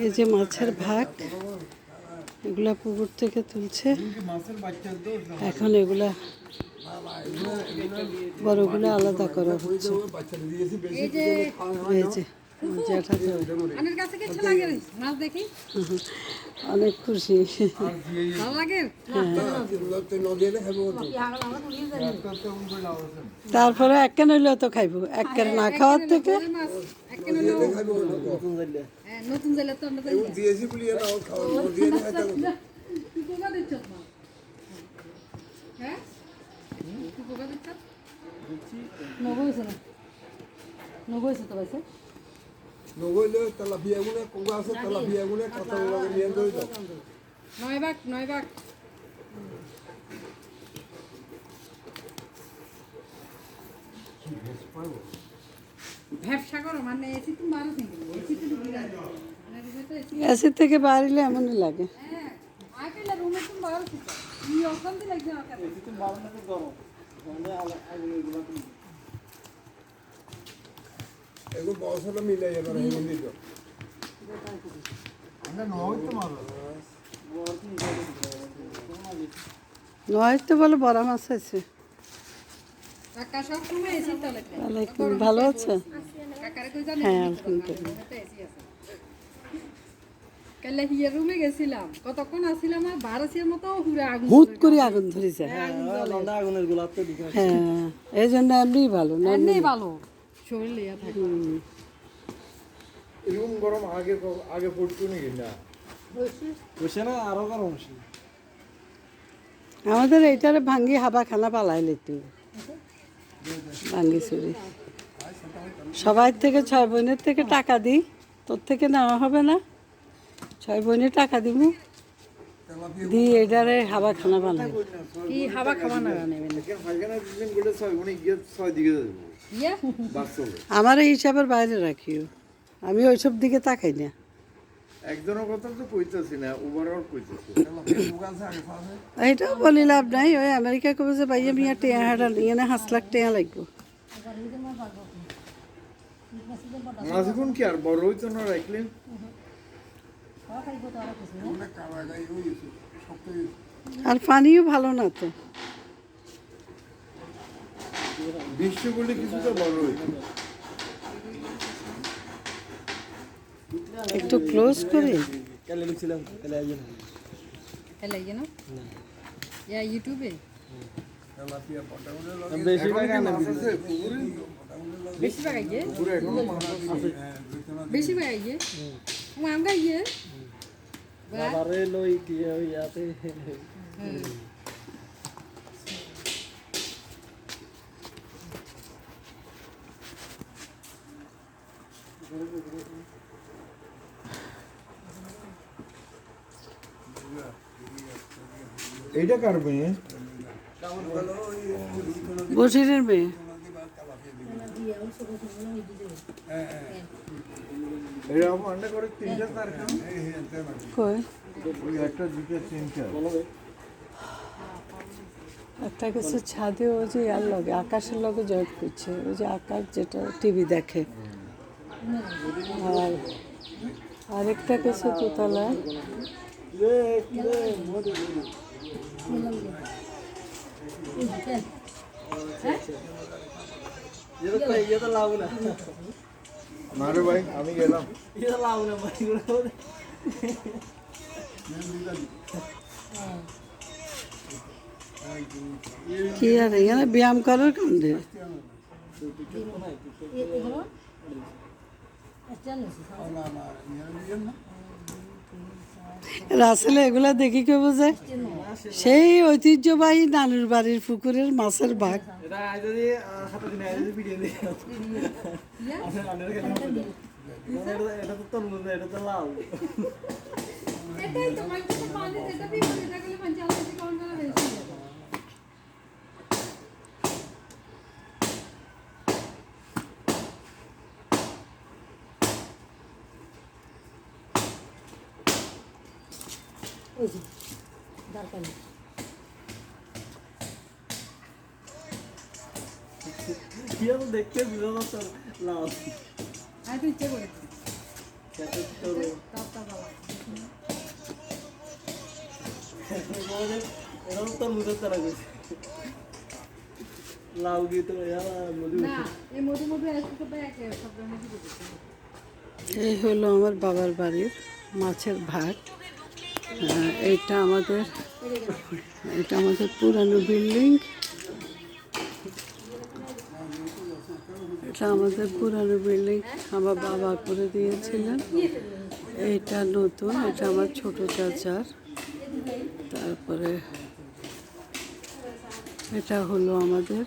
এই যে মাছের ভাগ এগুলা পুকুর থেকে তুলছে। এখন এগুলা বড়গুলো আলাদা করা হচ্ছে। অনেক খুশি। তারপরে এক কেন হইলেও তো খাইবো। এক কেন না খাওয়ার থেকে কেন হ্যাঁ, নতুন জেলে তো আমরা জানি। দিয়েছি বলি এটা খাওয়া দিয়ে তুই কোকা দিচ্ছ মা হ্যাঁ? তুই কোকা দিচ্ছ? না? তো তেলাপিয়া গুনে আছে তেলাপিয়া গুনে কাঁচা লগে নিয়ে ধরে দাও নয় ব্যবসা করো মানে এসি তো ঢুকে যায় এসি থেকে বাড়িলে এমনই লাগে। হ্যাঁ নয় তো বলে বড় মাছ আছে ভালো আছে? কাকারে কই জানেন হ্যাঁ আলহামদুলিল্লাহ। কালে হিয়ার রুমে গেছিলাম। কতক্ষণ আসছিলাম আর বারোসিয়ার মতো হুড়ে আগুন হুট করে আগুন ধরে যায় আগুনের গোলাপ তো দিকে হ্যাঁ এই জন্য এমনিই ভালো না এমনি ভালো। শরীর লিয়া থাকে। এরকম গরম আগে ক- আগে পড়তো নাকি না বসে না আরও গরম আমাদের এইটারে ভাঙ্গি হাবা খানা পালাইলে তুই ভাঙ্গি চুরি সবাই থেকে ছয় বোনের থেকে টাকা দিই তোর থেকে নেওয়া হবে না। ছয় বোনের টাকা দিব। দিয়ে এটারে হাবা খানা বানাই। কি হাওয়া খাওয়া না ইয়া আমার এই হিসাবের বাইরে রাখিও। আমি ওইসব দিকে তাকাই না। একজনের কথা তো কইতেছি না ওভারঅল কইতেছি। এইটাও বলি লাভ নাই ওই আমেরিকা কবে যে ভাইয়া মিয়া টেয়া হাঁটা নিয়ে না হাঁস লাখ টেয়া লাগবো। মাঝগুন কি আর বড় হইতো না রাখলে আর পানিও ভালো না তো। বৃষ্টি করলে কিছুটা বড় হইতো। একটু ক্লোজ করে? কালে ঢুকছিলাম কালে আইয়ে না এলাই না ইয়া ইউটিউবে বেশি ভাগ আনে বেশি ভাগ আইয়ে পুরো এখনও মাছ আছে বেশি ভাগ আইয়ে আমরা ইয়ে বাবারে লই কি ইয়াতে এইটা কার মেয়ে বসিরের মেয়ে এটা আন্ডা করে তিনটা তার কই? ওই একটা দুইটা তিনটা। একটা কিছু ছাদে ওই যে ইয়ার লগে আকাশের লগে জয়েন করছে। ওই যে আকাশ যেটা টিভি দেখে। আর আরেকটা কিছু না ভাই আমি গেলাম। কি আর এখানে ব্যায়াম করার কান্দে রাসেলে এগুলা দেখি কে বোঝে সেই ঐতিহ্যবাহী নানুর বাড়ির পুকুরের মাছের ভাগ এটা আজ যদি হাতে দিন আজ যদি ভিডিও দিই আপনি আনের কেন এটা তো তরমুজ না, এটা তো লাভ এটাই তো মানে তো পানি এটা বিপদ এটা গেলে পঞ্চাশ টাকা কোন না বেশি আমি তো ইচ্ছে করেছি। এরকম তরমুজের তারা গেছে। লাউ দিয়ে তো মধু এই মধু মধু হলো আমার বাবার বাড়ির মাছের ভাগ আহ, এইটা আমাদের এটা আমাদের পুরানো বিল্ডিং। এটা আমাদের পুরানো বিল্ডিং আমার বাবা করে দিয়েছিলেন। এইটা নতুন এটা আমার ছোট চাচার। তারপরে এটা হলো আমাদের।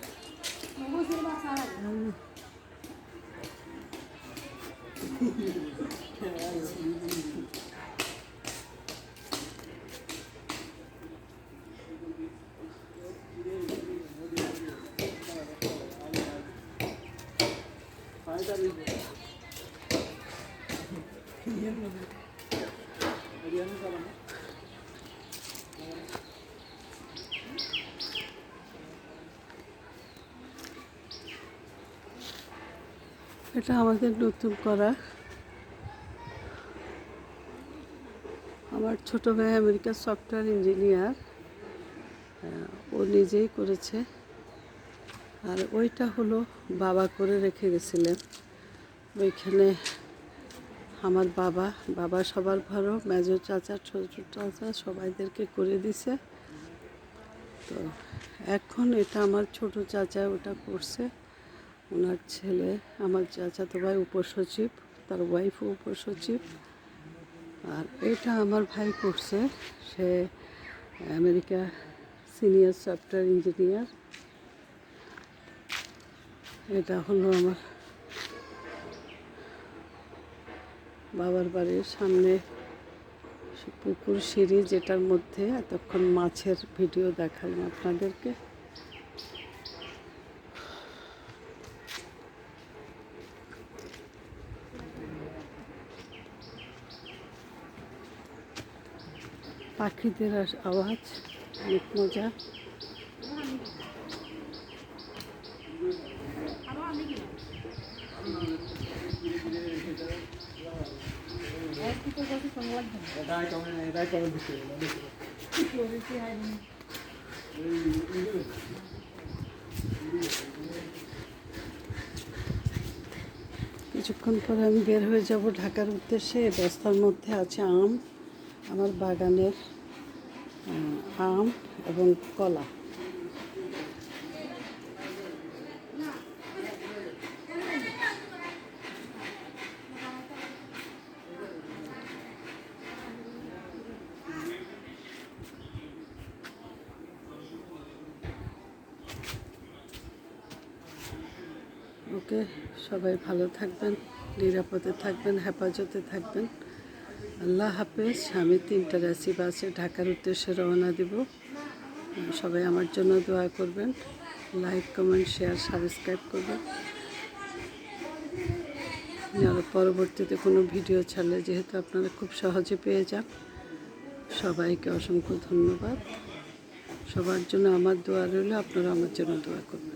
এটা আমাদের নতুন করা। আমার ছোট ভাই আমেরিকার সফটওয়্যার ইঞ্জিনিয়ার ও নিজেই করেছে। আর ওইটা হলো বাবা করে রেখে গেছিলেন। ওইখানে আমার বাবা বাবা সবার ভালো মেজো চাচা, ছোট চাচা সবাইদেরকে করে দিছে। তো এখন এটা আমার ছোট চাচা, ওটা করছে। ওনার ছেলে, আমার চাচা তো ভাই উপসচিব, তার ওয়াইফও উপসচিব। আর এটা আমার ভাই করছে, সে আমেরিকা সিনিয়র সফটওয়্যার ইঞ্জিনিয়ার এটা হলো আমার বাবার বাড়ির সামনে পুকুর সিঁড়ি যেটার মধ্যে এতক্ষণ মাছের ভিডিও দেখালাম আপনাদেরকে। পাখিদের আওয়াজ, অনেক মজা এক কি তো কাছে সংলাপ দেন এটা কমে এটা কমে দিতে করেছি হাইনি কিছুক্ষণ পরে আমি বের হয়ে যাব ঢাকার উদ্দেশ্যে। এই বস্তার মধ্যে আছে আম, আমার বাগানের আম এবং কলা। ওকে সবাই ভালো থাকবেন, নিরাপদে থাকবেন, হেফাজতে থাকবেন। আল্লাহ হাফেজ, আমি তিনটা রাশি বাসে ঢাকার উদ্দেশ্যে রওনা দিব। সবাই আমার জন্য দোয়া করবেন, লাইক, কমেন্ট, শেয়ার, সাবস্ক্রাইব করবেন। পরবর্তীতে কোনো ভিডিও ছাড়লে যেহেতু আপনারা খুব সহজে পেয়ে যান, সবাইকে অসংখ্য ধন্যবাদ। সবার জন্য আমার দোয়া রইল আপনারা আমার জন্য দোয়া করবেন।